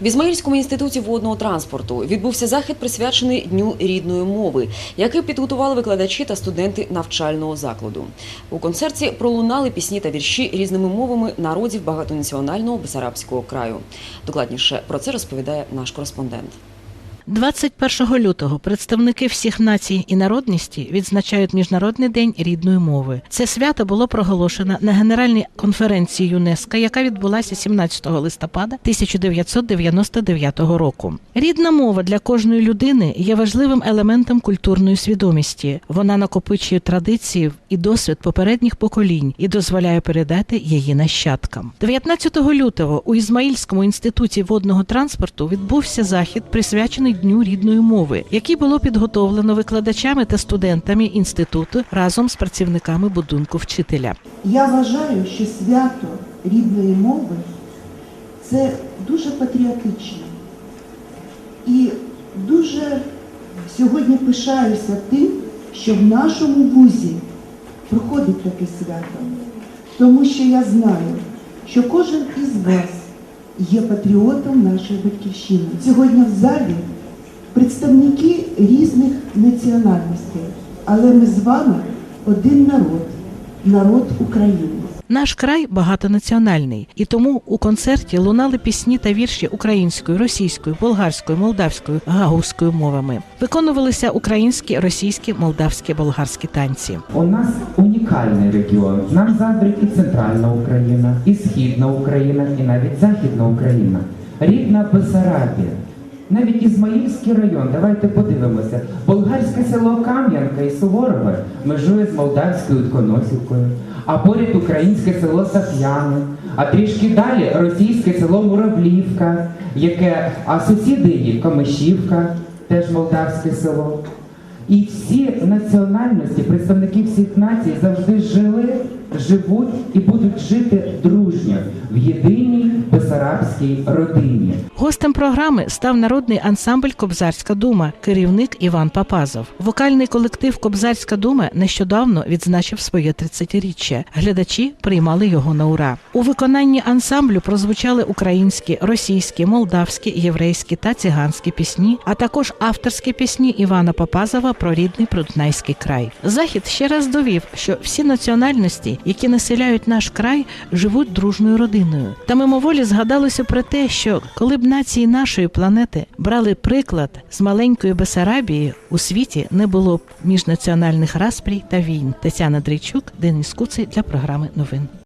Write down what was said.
В Ізмаїльському інституті водного транспорту відбувся захід, присвячений Дню рідної мови, який підготували викладачі та студенти навчального закладу. У концерті пролунали пісні та вірші різними мовами народів багатонаціонального Бесарабського краю. Докладніше про це розповідає наш кореспондент. 21 лютого представники всіх націй і народностей відзначають Міжнародний день рідної мови. Це свято було проголошено на Генеральній конференції ЮНЕСКО, яка відбулася 17 листопада 1999 року. Рідна мова для кожної людини є важливим елементом культурної свідомості. Вона накопичує традиції і досвід попередніх поколінь і дозволяє передати її нащадкам. 19 лютого у Ізмаїльському інституті водного транспорту відбувся захід, присвячений Дню рідної мови, який було підготовлено викладачами та студентами інституту разом з працівниками будинку вчителя. Я вважаю, що свято рідної мови це дуже патріотично. І дуже сьогодні пишаюся тим, що в нашому вузі проходить таке свято. Тому що я знаю, що кожен із вас є патріотом нашої батьківщини. Сьогодні в залі представники різних національностей, але ми з вами один народ, народ України. Наш край багатонаціональний, і тому у концерті лунали пісні та вірші українською, російською, болгарською, молдавською, гаузькою мовами. Виконувалися українські, російські, молдавські, болгарські танці. У нас унікальний регіон. Нам заздрить і центральна Україна, і східна Україна, і навіть західна Україна. Рідна Бесарабія. Навіть Ізмаїльський район, давайте подивимося. Болгарське село Кам'янка і Суворове межує з молдавською Тконосівкою, а поряд українське село Сап'яни, а трішки далі російське село Муравлівка, яке, а сусіди її Комишівка, теж молдавське село. І всі національності, представники всіх націй завжди жили, живуть і будуть жити єдиній бесарабській родині. Гостем програми став народний ансамбль Кобзарська дума, керівник Іван Папазов. Вокальний колектив Кобзарська дума нещодавно відзначив своє 30-річчя. Глядачі приймали його на ура. У виконанні ансамблю прозвучали українські, російські, молдавські, єврейські та циганські пісні, а також авторські пісні Івана Папазова про рідний Пруднайський край. Захід ще раз довів, що всі національності, які населяють наш край, живуть дружною родиною. Та мимоволі згадалося про те, що коли б нації нашої планети брали приклад з маленької Бесарабії, у світі не було б міжнаціональних распрій та війн. Тетяна Дрейчук, Денис Куций для програми новин.